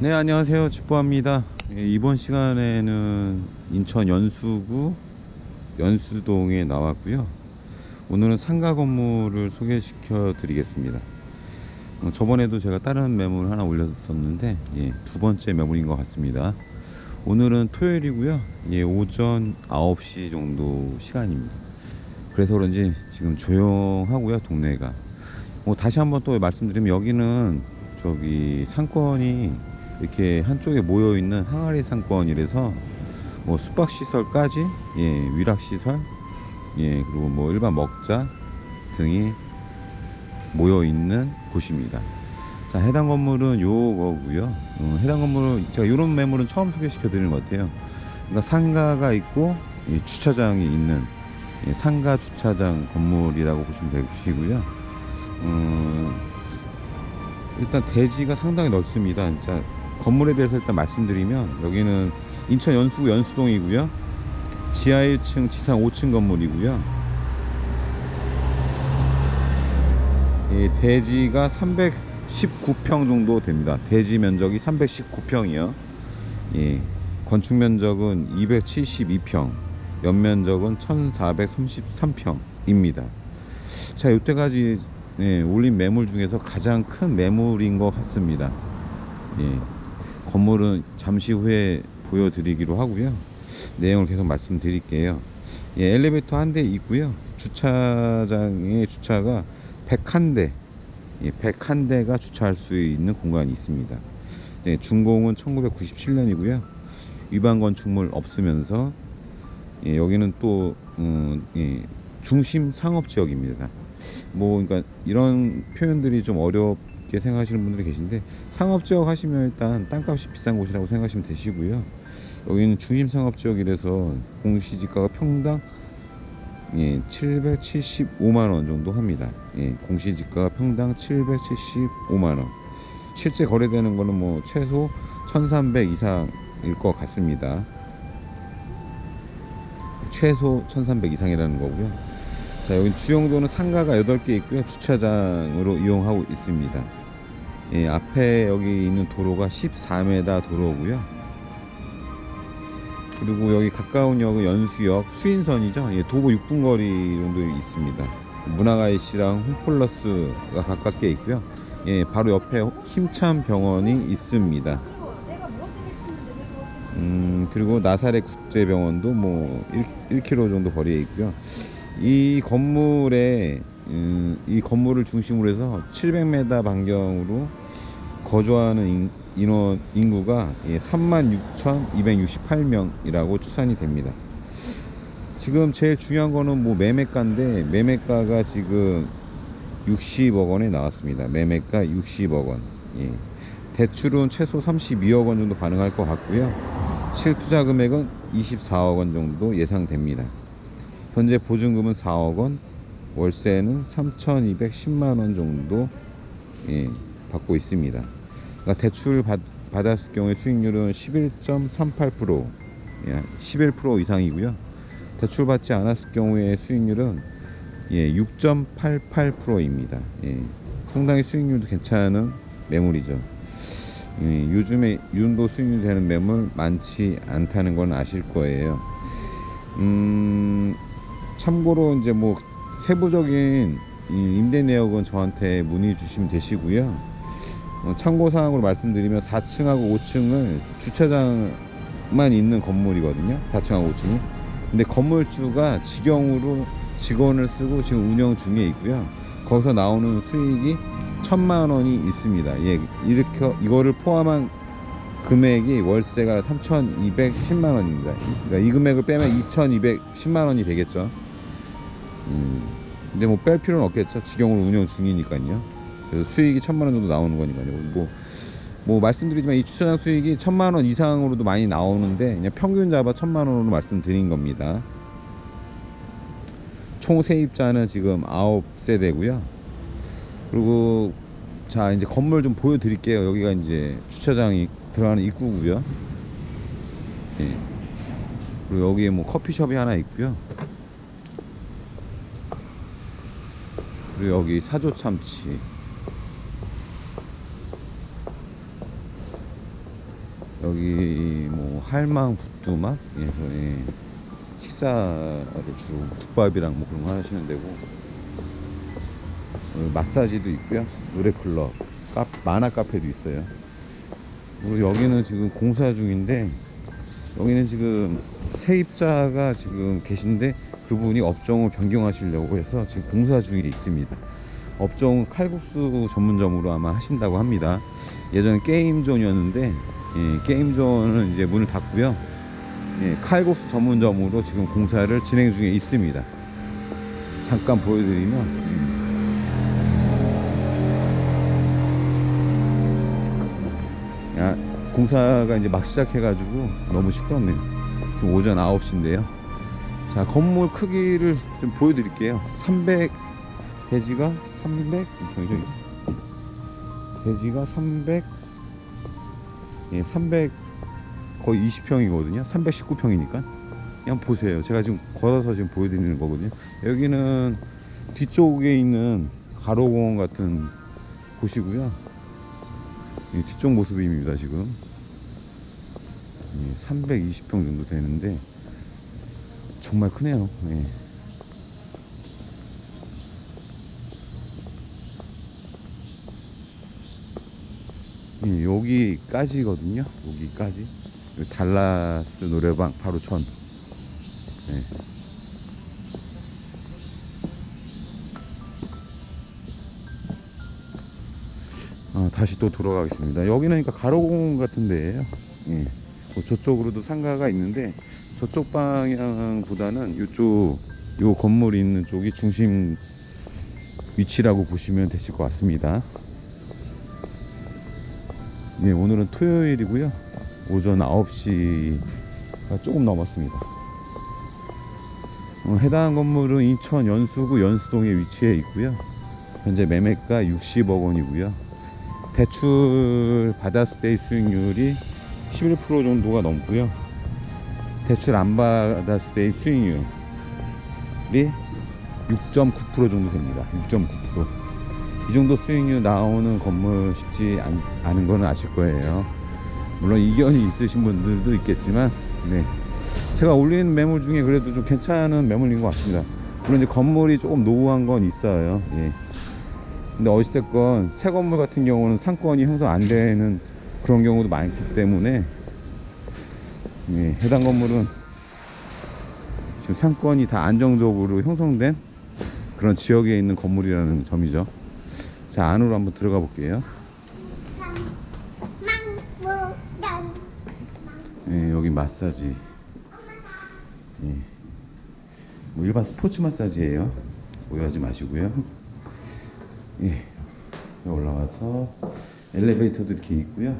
네 안녕하세요. 집보합니다. 예, 이번 시간에는 인천 연수구 연수동에 나왔고요. 오늘은 상가 건물을 소개시켜 드리겠습니다. 어, 저번에도 제가 다른 매물 하나 올렸었는데 예, 두 번째 매물인 것 같습니다. 오늘은 토요일이고요. 예, 오전 9시 정도 시간입니다. 그래서 그런지 지금 조용하고요 동네가. 뭐 다시 한번 또 말씀드리면 여기는 저기 상권이 이렇게 한쪽에 모여 있는 항아리 상권이라서 뭐 숙박 시설까지 예 위락 시설 예 그리고 뭐 일반 먹자 등이 모여 있는 곳입니다. 자 해당 건물은 요거고요. 어, 해당 건물은 제가 이런 매물은 처음 소개시켜 드리는 것 같아요. 그러니까 상가가 있고 예, 주차장이 있는 예, 상가 주차장 건물이라고 보시면 되시고요. 음, 일단 대지가 상당히 넓습니다. 진짜 건물에 대해서 일단 말씀드리면 여기는 인천 연수구 연수동이고요. 지하 1층, 지상 5층 건물이고요. 예, 대지가 319평 정도 됩니다. 대지 면적이 319평이요. 예, 건축 면적은 272평, 연면적은 1433평입니다. 자, 이때까지 예, 올린 매물 중에서 가장 큰 매물인 것 같습니다. 예, 건물은 잠시 후에 보여드리기로 하고요. 내용을 계속 말씀드릴게요. 예, 엘리베이터 한 대 있고요. 주차장에 주차가 101대, 예, 101대가 주차할 수 있는 공간이 있습니다. 예, 준공은 1997년이고요. 위반 건축물 없으면서 예, 여기는 또 음, 예, 중심 상업 지역입니다. 뭐 그러니까 이런 표현들이 좀 어렵 게 생각하시는 분들이 계신데 상업 지역 하시면 일단 땅값이 비싼 곳이라고 생각하시면 되시고요. 여기는 중심 상업 지역이라서 공시지가가 평당 예, 775만 원 정도 합니다. 예, 공시지가가 평당 775만 원. 실제 거래되는 거는 뭐 최소 1,300 이상일 것 같습니다. 최소 1,300 이상이라는 거고요. 자, 여기 주용도는 상가가 8개 있고요. 주차장으로 이용하고 있습니다. 예, 앞에 여기 있는 도로가 14m 도로고요. 그리고 여기 가까운 역은 연수역 수인선이죠. 예, 도보 6분 거리 정도 있습니다. 문화가이시랑 홈플러스가 가깝게 있고요. 예, 바로 옆에 힘찬 병원이 있습니다. 음, 그리고 나사렛 국제병원도 뭐 1, 1km 정도 거리에 있고요. 이 건물에 음, 이 건물을 중심으로 해서 700m 반경으로 거주하는 인, 인원 인구가 예, 36,268명이라고 추산이 됩니다. 지금 제일 중요한 거는 뭐 매매가인데 매매가가 지금 60억 원에 나왔습니다. 매매가 60억 원. 예. 대출은 최소 32억 원 정도 가능할 것 같고요. 실투자 금액은 24억 원 정도 예상됩니다. 현재 보증금은 4억 원, 월세는 3,210만 원 정도 예, 받고 있습니다. 그러니까 대출 받, 받았을 경우에 수익률은 11.38%, 예, 11% 이상이고요. 대출 받지 않았을 경우에 수익률은 예, 6.88%입니다. 예, 상당히 수익률도 괜찮은 매물이죠. 예, 요즘에 이 정도 수익률 되는 매물 많지 않다는 건 아실 거예요. 음, 참고로 이제 뭐 세부적인 이 임대 내역은 저한테 문의 주시면 되시고요. 어, 참고 사항으로 말씀드리면 4층하고 5층을 주차장만 있는 건물이거든요. 4층하고 5층이. 근데 건물주가 직영으로 직원을 쓰고 지금 운영 중에 있고요. 거기서 나오는 수익이 천만 원이 있습니다. 예, 이렇게 이거를 포함한 금액이 월세가 3,210만 원입니다. 그러니까 이 금액을 빼면 2,210만 원이 되겠죠. 음, 근데 뭐 뺄 필요는 없겠죠. 직영으로 운영 중이니까요. 그래서 수익이 천만 원 정도 나오는 거니까요. 뭐, 뭐 말씀드리지만 이 주차장 수익이 천만 원 이상으로도 많이 나오는데 그냥 평균 잡아 천만 원으로 말씀드린 겁니다. 총 세입자는 지금 9세대고요. 그리고 자 이제 건물 좀 보여드릴게요. 여기가 이제 주차장이 들어가는 입구고요. 예. 그리고 여기에 뭐 커피숍이 하나 있고요. 그리고 여기 사조 참치. 여기 뭐 할망 부뚜막 에서 예, 식사를 주로 국밥이랑 뭐 그런 거 하시는 데고. 어, 마사지도 있고요. 노래 클럽 카, 만화 카페도 있어요. 그리고 여기는 지금 공사 중인데 여기는 지금 세입자가 지금 계신데 그분이 업종을 변경하시려고 해서 지금 공사 중에 있습니다. 업종은 칼국수 전문점으로 아마 하신다고 합니다. 예전에 게임존이었는데 예, 게임존은 이제 문을 닫고요. 예, 칼국수 전문점으로 지금 공사를 진행 중에 있습니다. 잠깐 보여드리면 공사가 이제 막 시작해가지고 너무 시끄럽네요. 지금 오전 9시인데요. 자, 건물 크기를 좀 보여드릴게요. 300, 대지가 300, 평이죠? 대지가 300, 예, 300, 거의 20평이거든요. 319평이니까. 그냥 보세요. 제가 지금 걸어서 지금 보여드리는 거거든요. 여기는 뒤쪽에 있는 가로공원 같은 곳이고요. 이 뒤쪽 모습입니다 지금 320평 정도 되는데 정말 크네요 예. 예, 여기까지거든요 여기까지 여기 달라스 노래방 바로 전 예. 아, 다시 또 돌아가겠습니다. 여기는 그러니까 가로공원 같은 데예요. 예. 뭐 저쪽으로도 상가가 있는데 저쪽 방향보다는 이쪽 요 건물이 있는 쪽이 중심 위치라고 보시면 되실 것 같습니다. 예, 오늘은 토요일이고요. 오전 9시가 조금 넘었습니다. 어, 해당 건물은 인천 연수구 연수동에 위치해 있고요. 현재 매매가 60억 원이고요. 대출 받았을 때의 수익률이 11% 정도가 넘고요. 대출 안 받았을 때의 수익률이 6.9% 정도 됩니다. 6.9%. 이 정도 수익률 나오는 건물 쉽지 않, 않은 거는 아실 거예요. 물론 이견이 있으신 분들도 있겠지만, 네. 제가 올린 매물 중에 그래도 좀 괜찮은 매물인 것 같습니다. 물론 이제 건물이 조금 노후한 건 있어요. 예. 근데 어찌됐건 새 건물 같은 경우는 상권이 형성 안 되는 그런 경우도 많기 때문에 예, 해당 건물은 지금 상권이 다 안정적으로 형성된 그런 지역에 있는 건물이라는 점이죠. 자 안으로 한번 들어가 볼게요. 예, 여기 마사지. 예. 뭐 일반 스포츠 마사지예요. 오해하지 마시고요. 예. 올라와서 엘리베이터도 이렇게 있고요.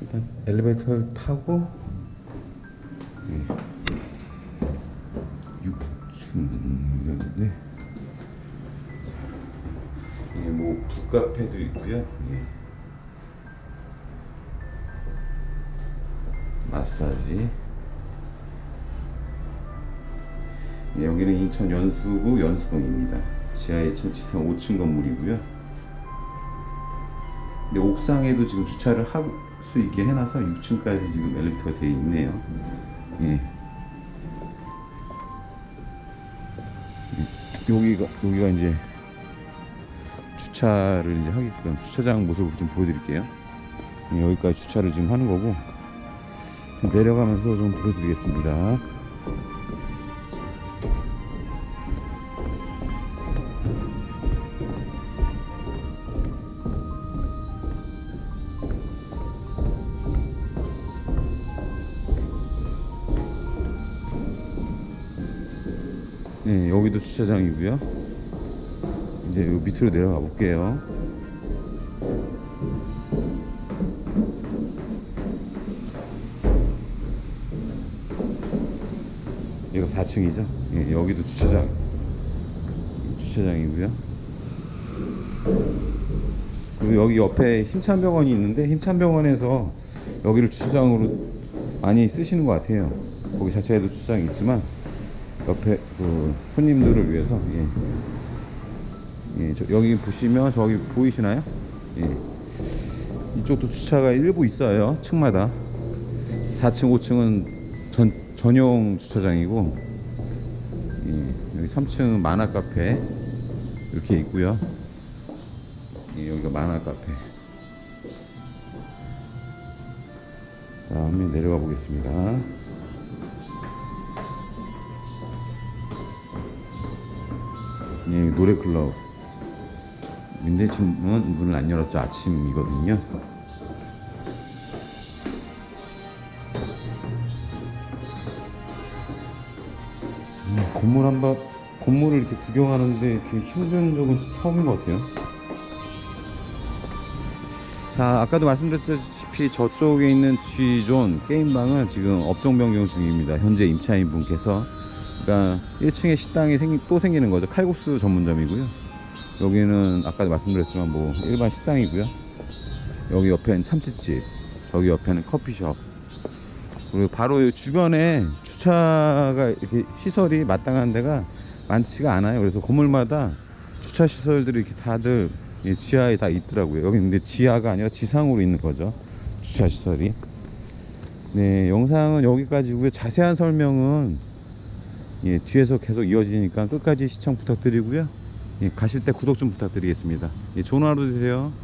일단 엘리베이터를 타고 예. 6층이었는데 이게 뭐 북카페도 있고요. 예. 마사지. 예, 여기는 인천 연수구 연수동입니다. 지하 1층, 지상 5층 건물이고요. 근데 옥상에도 지금 주차를 할 수 있게 해놔서 6층까지 지금 엘리베이터가 되어 있네요. 예. 예, 여기가 여기가 이제 주차를 이제 하게끔 주차장 모습을 좀 보여드릴게요. 예, 여기까지 주차를 지금 하는 거고 좀 내려가면서 좀 보여드리겠습니다. 주차장이고요. 이제 요 밑으로 내려가 볼게요. 여기가 4층이죠. 예, 여기도 주차장. 주차장이고요. 그리고 여기 옆에 힘찬병원이 있는데 힘찬병원에서 여기를 주차장으로 많이 쓰시는 것 같아요. 거기 자체에도 주차장이 있지만 옆에 그 손님들을 위해서 예. 예, 저, 여기 보시면 저기 보이시나요? 예. 이쪽도 주차가 일부 있어요. 층마다. 4층, 5층은 전, 전용 주차장이고 예, 여기 3층은 만화 카페 이렇게 있고요. 예, 여기가 만화 카페. 다음에 내려가 보겠습니다. 예, 노래 클럽. 근데 지금은 문을 안 열었죠. 아침이거든요. 음, 건물 한번 건물을 이렇게 구경하는데 이렇게 힘든 적은 처음인 것 같아요. 자, 아까도 말씀드렸다시피 저쪽에 있는 G존 게임방은 지금 업종 변경 중입니다. 현재 임차인 분께서. 그러니까 1층에 식당이 생기, 또 생기는 거죠. 칼국수 전문점이고요. 여기는 아까도 말씀드렸지만 뭐 일반 식당이고요. 여기 옆에는 참치집, 저기 옆에는 커피숍. 그리고 바로 이 주변에 주차가 이렇게 시설이 마땅한 데가 많지가 않아요. 그래서 건물마다 주차 시설들이 이렇게 다들 이 지하에 다 있더라고요. 여기 근데 지하가 아니라 지상으로 있는 거죠. 주차 시설이. 네, 영상은 여기까지고요. 자세한 설명은 예, 뒤에서 계속 이어지니까 끝까지 시청 부탁드리고요. 예, 가실 때 구독 좀 부탁드리겠습니다. 예, 좋은 하루 되세요.